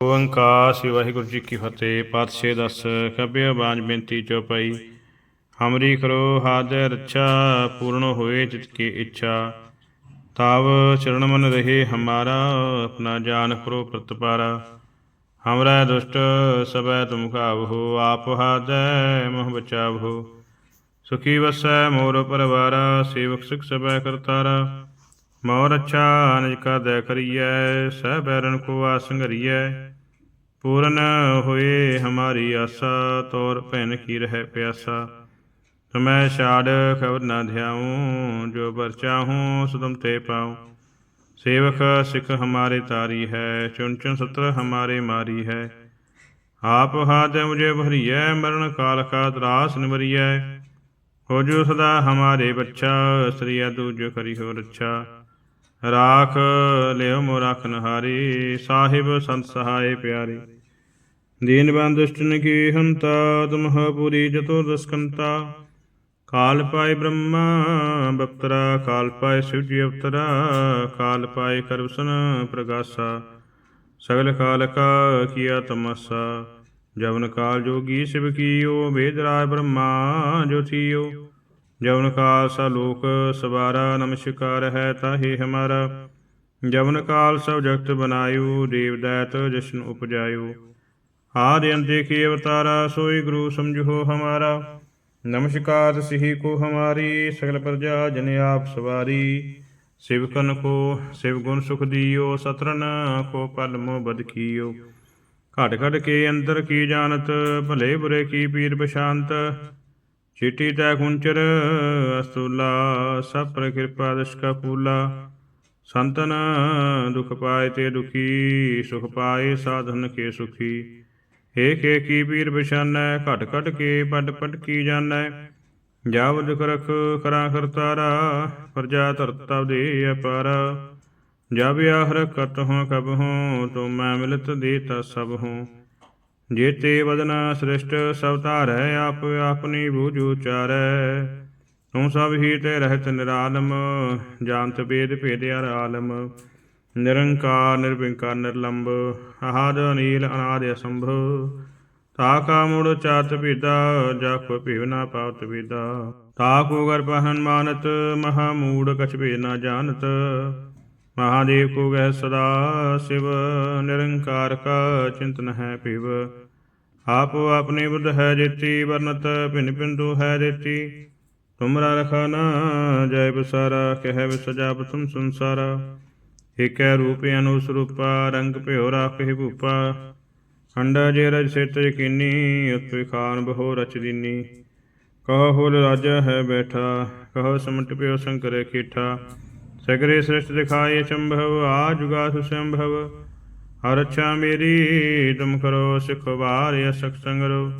ਓੰਕਾਰ ਸ੍ਰੀ ਵਾਹਿਗੁਰੂ ਜੀ ਕੀ ਫਤਿਹ। ਪਾਤਸ਼ਾਹ ਦਸ ਖੱਬੇ ਬਾਝ ਬੇਨਤੀ ਚਉਪਈ ਹਮਰੀ ਕਰੋ ਹਾਦੈ ਰੱਛਾ, ਪੂਰਨ ਹੋਏ ਜਿਤ ਕੀ ਇੱਛਾ। ਤਾਵ ਚਰਨ ਮਨ ਰਹੇ ਹਮਾਰਾ, ਆਪਣਾ ਜਾਨ ਕਰੋ ਪ੍ਰਤਪਾਰਾ ਹਮਰਾ ਦੁਸ਼ਟ, ਸਭੈ ਤੁਮ ਖਾਵੋ ਆਪ ਹਾਦੈ ਮੋਹ ਬਚਾਵੋ ਸੁਖੀ ਵਸੈ ਮੋਰ ਪਰਵਾਰਾ, ਸੇਵਕ ਸਿਖ ਸਭੈ ਕਰਤਾਰਾ। ਮੋਰ ਅੱਛਾ ਨਿਜ ਕਾ ਦੈ ਕਰੀਐ, ਸਹਿ ਬੈਰਨ ਕੋ ਆਸੰਗਰੀਐ ਪੂਰਨ ਹੋਏ ਹਮਾਰੀ ਆਸਾ, ਤੋਰ ਭੈਨ ਕੀ ਰਹਿ ਪਿਆਸਾ। ਤੁਮੈ ਛਾੜ ਖਬਰ ਨਾ ਧਿਆਉ, ਜੋ ਬਰ ਚਾਹੂੰ ਸੁਦਮ ਤੇ ਪਾਉ। ਸੇਵਕ ਸਿਖ ਹਮਾਰੇ ਤਾਰੀ ਹੈ ਚੁਨ ਚੁਨ ਸਤਰ ਹਮਾਰੇ ਮਾਰੀ ਹੈ। ਆਪ ਹਾਦ ਮੁਝੇ ਭਰੀਐ, ਮਰਨ ਕਾਲ ਕਾ ਤਰਾਸ ਨਿਵਰੀਐ। ਹੋ ਜੋ ਸਦਾ ਹਮਾਰੇ ਬੱਚਾ ਸ੍ਰੀਆ ਦੂਜ ਕਰੀ ਹੋ ਰੱਛਾ। ਰਾਖ ਲਿਓ ਮੋ ਰਖਨ ਹਾਰੀ ਸਾਹਿਬ ਸੰਤ ਸਹਾਏ ਪਿਆਰੇ। ਦੀਨ ਬੰਦੁਸ਼ਟਨ ਕੀ ਹੰਤਾ ਤੁਮਹ ਜਤੋ ਦਸਕੰਤਾ। ਕਾਲ ਪਾਏ ਬ੍ਰਹਮਾ, ਬਪਤਰਾ, ਕਾਲ ਪਾਏ ਸ਼ਿਵ ਜੀ ਅਵਤਰਾ। ਕਾਲ ਪਾਏ ਕਰਵਸਨ ਪ੍ਰਗਾਸਾ। ਸਗਲ ਕਾਲ ਕਾ ਕੀਆ ਤਮਸਾ। ਜਵਨ ਕਾਲ ਜੋਗੀ ਸਿਵ ਕੀਓ, ਵੇਦ ਰਾਜ ਬ੍ਰਹਮਾ ਜੋ ਥੀਓ ਜਵਨ ਕਾਲ ਸਾ ਲੋਕ ਸਵਾਰਾ, ਨਮਸਕਾਰ ਹੈ ਤਾਹੇ ਹਮਾਰਾ। ਜਵਨ ਕਾਲ ਸਭ ਜਗਤ ਬਨਾਇਓ ਦੇਵ ਦੈਤ ਜਸ਼ਨ ਉਪਜਾਇਓ। ਆਦਿ ਅੰਤੇ ਕੀ ਅਵਤਾਰਾ, ਸੋਈ ਗੁਰੂ ਸਮਝੋ ਹਮਾਰਾ। ਨਮਸਕਾਰ ਸਿਹੀ ਕੋ ਹਮਾਰੀ, ਸਗਲ ਪ੍ਰਜਾ ਜਨ ਆਪ ਸਵਾਰੀ। ਸਿਵਕਨ ਕੋ, ਸਿਵ ਗੁਣ ਸੁਖ ਦਿਓ ਸਤਰਨ ਕੋ ਪਲ ਮੋ ਬਦ ਕੀਓ। ਘਟ ਘਟ ਕੇ ਅੰਦਰ ਕੀ ਜਾਣਤ, ਭਲੇ ਬੁਰੇ ਕੀ ਪੀਰ ਬਸ਼ਾਂਤ ਚਿੱਟੀ ਤੈ ਕੁੰਚਰ ਅਸਤੂਲਾ, ਸਭ ਪਰ ਕਿਰਪਾ ਦਸ਼ ਕਾ ਪੂਲਾ ਸੰਤਨ ਦੁਖ ਪਾਏ ਤੇ ਦੁਖੀ, ਸੁਖ ਪਾਏ ਸਾਧਨ ਕੇ ਸੁਖੀ। ਏ ਕੇ ਕੀ ਪੀਰ ਬਿਸ਼ਾਨੈ ਘਟ ਘਟ ਕੇ ਪਟ ਪਟ ਕੀ ਜਾਣੈ। ਦੁਖ ਰਖ ਕਰਾਂ ਕਰਤਾਰਾ ਪ੍ਰਜਾ ਧਰਤਾ ਦੇ ਅਪਾਰਾ। ਜਬ ਆਹਰ ਕਤ ਹੋ ਕਬ ਹੋ, ਤੋ ਮੈਂ ਮਿਲਤ ਦੇ ਤਾ ਸਭ ਹੋ। ਜੇਤੇ ਵਦਨਾ ਸ੍ਰਿਸ਼ਟ, ਸਭ ਧਾਰੈ ਆਪ ਆਪਣੀ ਬੂਝ ਉਚਾਰੈ। ਤੂੰ ਸਭ ਹੀ ਤੇ ਰਹਿਤ ਨਿਰਾਲਮ ਜਾਣਤ ਬੇਦ ਭੇਦ ਆਲਮ। ਨਿਰੰਕਾਰ, ਨਿਰਵਿੰਕਾਰ ਨਿਰਲੰਭ ਆਹਾਦ ਅਨੀਲ, ਅਨਾਦ ਅਸੰਭ। ਤਾ ਕਾ ਮੂੜ ਚਾਤ ਭੇਦਾ ਜਾ ਕੋ ਭੇਵ ਨਾ ਪਾਵਤ ਵੇਦਾ ਤਾ ਕੋ ਗਰ ਪਹਨ ਮਹਾ ਮੂੜ ਕਛ ਭੇਦ ਨਾ ਜਾਣਤ। ਮਹਾਦੇਵ ਕੋ ਗਹਿ ਸਦਾ ਸਿਵ, ਨਿਰੰਕਾਰ ਕਾ ਚਿੰਤਨ ਹੈ ਭਿਵ। ਆਪ ਆਪਣੀ ਬੁੱਧ ਹੈ ਜੇਤੀ, ਵਰਨਤ ਭਿਨ ਭਿੰਦੂ ਹੈ ਦੇਤੀ ਤੁਮਰਾ ਰਖਾਨਾ ਜੈ ਬਸਾਰਾ, ਕਹਿ ਵਿਸਜਾਬ ਤੁਮ ਸੰਸਾਰਾ। ਏਕੈ ਰੂਪ ਅਨੁਸ ਰੂਪਾ, ਰੰਗ ਭਿਓ ਰਾਖੇ ਭੂਪਾ। ਅੰਡਾ ਜੇ ਰਜ ਸਿਤ ਯਕੀਨੀ ਉਤਿ ਖਾਨ ਬਹੋ ਰਚ ਦੀਨੀ। ਕਹ ਹੋਲ ਰਾਜਾ ਹੈ ਬੈਠਾ, ਕਹ ਸਮਟ ਪਿਓ ਸ਼ੰਕਰ ਕੀਠਾ ਸਗਰੇ ਸ੍ਰਿਸ਼ਟ ਦਿਖਾਏ ਸੰਭਵ ਆ ਜੁਗਾ ਸੁਸੰਭਵ ਹਰ ਅੱਛਾ ਮੇਰੀ, ਤੁਮ ਕਰੋ ਸਿਖ ਵਾਰਿ ਅਸਕ ਸੰਗਰੋ।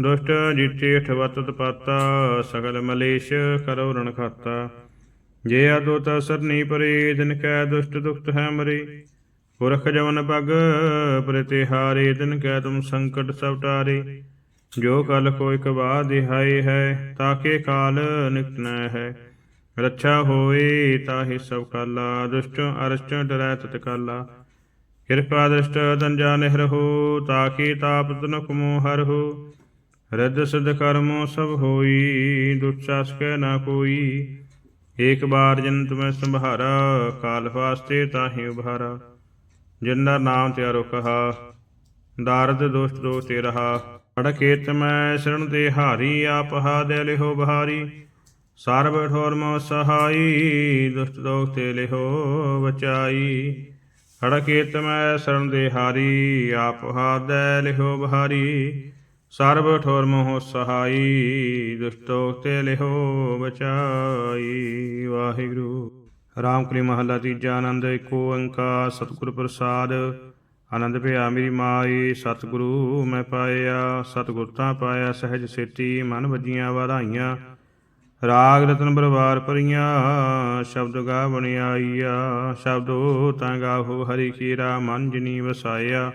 ਦੁਸ਼ਟ ਜਿਤੇ ਠਵਤ ਪਾਤਾ ਸਗਲ ਮਲੇਸ਼ ਕਰੋ ਰਣ ਖਾਤਾ। ਜੇ ਆਦੋਤ ਸਰਨੀ ਪਰੇ, ਦਿਨ ਕੈ ਦੁਸ਼ਟ ਦੁਖਤ ਹੈ ਮਰੇ। ਪੁਰਖ ਜਵਨ ਪਗ ਪ੍ਰਤਿਹਾਰੇ ਦਿਨ ਕੈ ਤੁਮ ਸੰਕਟ ਸਭ ਟਾਰੇ। ਜੋ ਕਲ ਕੋ ਇਕ ਬਾਦ ਦਿਹਾਈ ਹੈ ਤਾਕੇ ਕਾਲ ਨਿਕਟਨਾ ਹੈ। ਰੱਛਾ ਹੋਏ ਤਾਹੀ ਸਭ ਕਾਲਾ, ਦੁਸ਼ਟ ਅਰਸ਼ਟ ਡਰੈ ਤਤ ਕਾਲਾ। ਕਿਰਪਾ ਦ੍ਰਿਸ਼ਟ ਦੰਜਾ ਨਿਹਰਹੋ ਤਾਕੀ ਤਾਪ ਤਨੁਕ ਮੋ ਹਰਹੋ ਰਿੱਧ ਸਿਧ ਕਰਮੋ ਸਭ ਹੋਈ ਦੁਚਾਸ ਕੈ ਨਾ ਕੋਈ। ਏਕ ਬਾਰ ਜਨ ਤੁਮੈ ਸੰਭਾਰਾ, ਕਾਲ ਵਾਸਤੇ ਤਾਹੀ ਉਭਾਰਾ। ਜਿੰਦਾ ਨਾਮ ਤਿਆਰੋ ਕਹਾ, ਦਾਰਦ ਦੋਸਟ ਦੋਸ਼ ਤੇ ਰਹਾ। ਅੜਕੇ ਤਮੈ ਸ਼ਰਨ ਤੇ ਹਾਰੀ, ਆਪ ਹਾ ਦੇ ਲਿਹੋ ਬਹਾਰੀ। ਸਰਬ ਠੋਰ ਮੋ ਸਹਾਈ ਦੁਸ਼ਟ ਦੋਖ ਤੇ ਲਿਹੋ ਬਚਾਈ। ਅੜਕੇ ਤਮੈ ਸ਼ਰਨ ਦੇ ਹਾਰੀ, ਆਪ ਹਾ ਦੇ ਲਿਹੋ ਬਹਾਰੀ। ਸਰਬ ਠੋਰ ਮੋਹ ਸਹਾਈ ਦੁਸ਼ਟੋ ਤੇ ਲਿਹੋ ਬਚਾਈ। ਵਾਹਿਗੁਰੂ। ਰਾਮ ਕਲੀ ਮਹੱਲਾ ਤੀਜਾ ਆਨੰਦ ਏਕ ਓੰਕਾਰ, ਸਤਿਗੁਰ ਪ੍ਰਸਾਦ। ਆਨੰਦ ਭਿਆ ਮੇਰੀ ਮਾਈ, ਸਤਿਗੁਰੂ ਮੈਂ ਪਾਇਆ। ਸਤਿਗੁਰ ਤਾਂ ਪਾਇਆ, ਸਹਿਜ ਸੇਤੀ ਮਨ ਵਜੀਆਂ ਵਧਾਈਆਂ। ਰਾਗ ਰਤਨ ਬਰਵਾਰ ਪਰੀਆਂ, ਸ਼ਬਦ ਗਾ ਬਣਾਈਆ ਸ਼ਬਦੋ ਤਾਂ ਗਾਹੋ, ਹਰੀ ਕੀਰਾ ਮਨ ਜਿਨੀ ਵਸਾਇਆ।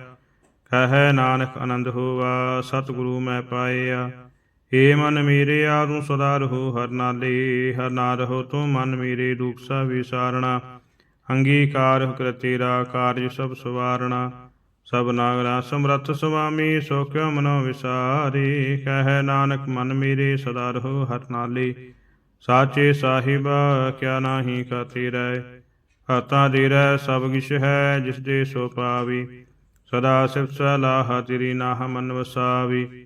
ਕਹੈ ਨਾਨਕ ਆਨੰਦ ਹੋਵਾ, ਸਤਿਗੁਰੂ ਮੈਂ ਪਾਇਆ। ਏ ਮਨ ਮੇਰੇ ਆ ਤੂੰ ਸਦਾ ਰਹੋ ਹਰ ਨਾਲੇ। ਹਰ ਨਾ ਰਹੋ ਤੂੰ ਮਨ ਮੇਰੇ ਦੁਖ ਸਭ ਵਿਸਾਰਣਾ। ਅੰਗੀਕਾਰ ਕਰ ਤੇਰਾ ਕਾਰਜ ਸਭ ਸਵਾਰਣਾ। ਸਭ ਨਾਗਰਾ ਸਮਰੱਥ ਸੁਆਮੀ ਸੋ ਕਿਉ ਮਨੋ ਵਿਸਾਰੀ। ਕਹੈ ਨਾਨਕ ਮਨ ਮੇਰੇ ਸਦਾ ਰਹੋ ਹਰ ਨਾਲੇ। ਸਾਚੇ ਸਾਹਿਬ, ਕਿਆ ਨਾਹੀ ਖਾਤੀ ਰਹਿ ਹਤਾ ਦੇ ਰਹਿ ਸਭ ਕਿਛ ਹੈ, ਜਿਸ ਦੇ ਸੋ ਪਾਵੀ। ਸਦਾ ਸਿਫਤ ਸਲਾਹ ਤੇਰੀ ਨਾਹ ਮਨ ਵਸਾਵੀ।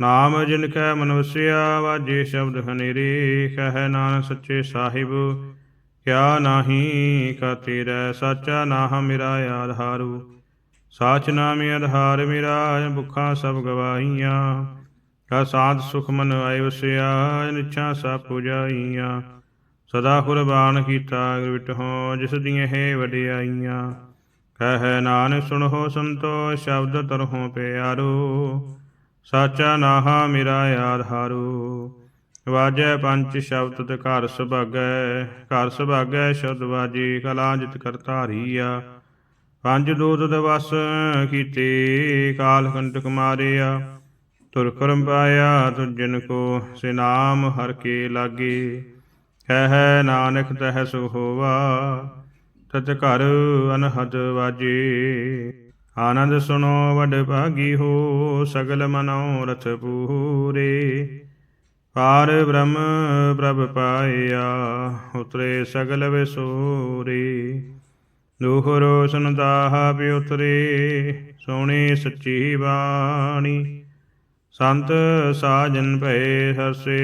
ਨਾਮ ਜਿਨ ਕੈ ਮਨ ਵਸਿਆ, ਵਾਜੇ ਸ਼ਬਦ ਹਨੇਰੇ। ਕਹੈ ਨਾਨਕ ਸੱਚੇ ਸਾਹਿਬ, ਕਿਆ ਨਾਹੀ ਖਾਤੀ ਰਹਿ ਸਾਚਾ ਨਾਹ ਮੇਰਾ ਆਧਾਰੂ ਸਾਚ ਨਾਮੇ ਆਧਾਰ ਮੇਰਾ ਭੁੱਖਾਂ ਸਭ ਗਵਾਹੀਆਂ। ਕਾ ਸੁਖ ਮਨ ਆਇ ਵਸਿਆ, ਨਿਛਾ ਸਭ ਪੁਜਾਈਆਂ। ਸਦਾ ਕੁਰਬਾਨ ਕੀਤਾ ਵਿਟਹੁ ਜਿਸ ਦੀਆਂ ਹੈ ਵਡਿਆਈਆਂ। ਕਹੈ ਨਾਨਕ, ਸੁਣੋ ਸੰਤੋ ਸ਼ਬਦ ਤਰਹੁ ਪਿਆਰੋ। ਸਾਚਾ ਨਾਹਾ ਮੇਰਾ ਆਧਾਰੂ ਵਾਜੈ ਪੰਜ ਸ਼ਬਦ ਤੇ ਘਰ ਸੁਭਾਗੈ ਘਰ ਸੁਭਾਗੈ ਸ਼ਬਦ ਵਾਜੀ, ਕਲਾ ਜਿਤ ਕਰਤਾਰੀਆ ਪੰਜ ਦੂਤ ਦਵਸ ਕੀਤੇ, ਕਾਲ ਕੰਟਕ ਮਾਰਿਆ, ਤੁਰ ਕਰਮ ਪਾਇਆ ਤੁਜਨ ਕੋ ਸੇ ਨਾਮ ਹਰ ਕੇ ਲਾਗੇ। ਹੈ ਨਾਨਕ ਤਹਿ ਸੁ ਹੋਵਾ, ਤਤ ਘਰ ਅਨਹਦ ਵਾਜੇ। ਆਨੰਦ ਸੁਣੋ ਵਡ ਭਾਗੀ ਹੋ, ਸਗਲ ਮਨੋ ਰਥ ਪੂਰੇ। ਪਾਰ ਬ੍ਰਹਮ ਪ੍ਰਭ ਪਾਇਆ, ਉਤਰੇ ਸਗਲ ਵਿਸੂਰੇ। ਦੁਖ ਰੋਸ਼ਨ ਦਾਹ ਪਿ ਉਤਰੇ ਸੱਚੀ ਬਾਣੀ। ਸੰਤ ਸਾਜਨ ਭਏ ਹਸੇ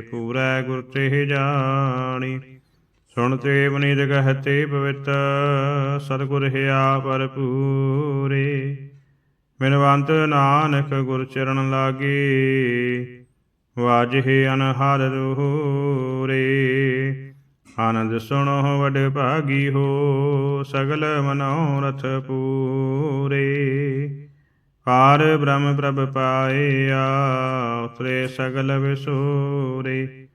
ਪੂਰਾ ਗੁਰ ਤੇ ਜਾਣੀ। ਸੁਣਤੇ ਬਨਿਦ ਕਹਤੇ ਪਵਿੱਤ, ਸਤਿਗੁਰ ਹਿਆ ਭਰਪੂਰੇ। ਮਿਲਵੰਤ ਨਾਨਕ ਗੁਰ ਚਰਨ ਲਾਗੇ, ਵਾਜਹਿ ਅਨਹਦ ਰੂਰੇ ਆਨੰਦ ਸੁਣੋ ਵਡ ਭਾਗੀ ਹੋ, ਸਗਲ ਮਨੋਰਥ ਪੂਰੇ। ਪਾਰ ਬ੍ਰਹਮ ਪ੍ਰਭ ਪਾਇਆ ਉਤਰੇ ਸਗਲ ਵਿਸੂਰੇ।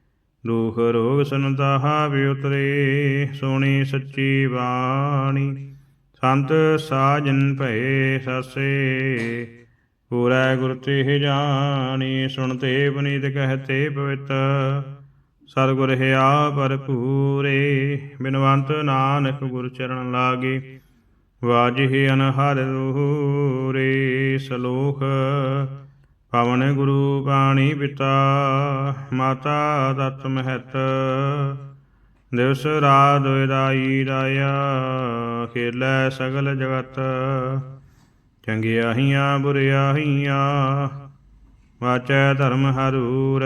ਦੁਖ ਰੋਗ ਸੰਤਾਹਾ ਵੀ ਉਤਰੇ, ਸੋਣੀ ਸੱਚੀ ਬਾਣੀ। ਸੰਤ ਸਾਜਨ ਭਏ ਸਸੇ, ਪੂਰਾ ਗੁਰ ਤੇ ਜਾਣੀ, ਸੁਣਤੇ ਪੁਨੀਤ ਕਹਤੇ ਪਵਿੱਤ ਸਤਿਗੁਰ ਹਿਆ ਭਰਪੂਰੇ, ਬਿਨਵੰਤ ਨਾਨਕ ਗੁਰ ਚਰਨ ਲਾਗੇ। ਵਾਜਿ ਅਨਹਰ ਰੂਰੇ ਸਲੋਖ ਪਵਨ ਗੁਰੂ ਪਾਣੀ ਪਿਤਾ, ਮਾਤਾ ਦਤ ਮਹਿਤ। ਦਿਵਸ ਰਾਤ ਦਾਈ ਰਾਇਆ, ਖੇਲੇ ਸਗਲ ਜਗਤ। ਚੰਗਿਆਹੀਆਂ ਬੁਰਿਆਹੀਆਂ ਵਾਚੈ ਧਰਮ ਹਰੂਰ।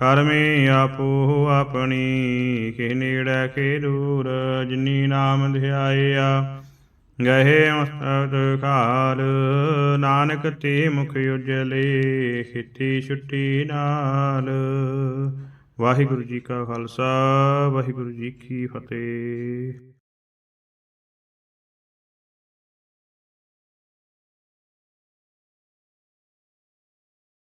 ਕਰਮੇ ਆਪੋ ਆਪਣੀ ਕਿ ਨੇੜੇ ਕੇ ਦੂਰ, ਜਿਨੀ ਨਾਮ ਧਿਆਇਆ। ਗਹੇ ਮਸਤਕ ਖਾਲ, ਨਾਨਕ ਤੇ ਮੁਖ ਉਜਲੇ ਖਿੱਤੀ ਛੁੱਟੀ ਨਾਲ। ਵਾਹਿਗੁਰੂ ਜੀ ਕਾ ਖਾਲਸਾ, ਵਾਹਿਗੁਰੂ ਜੀ ਕੀ ਫਤਿਹ।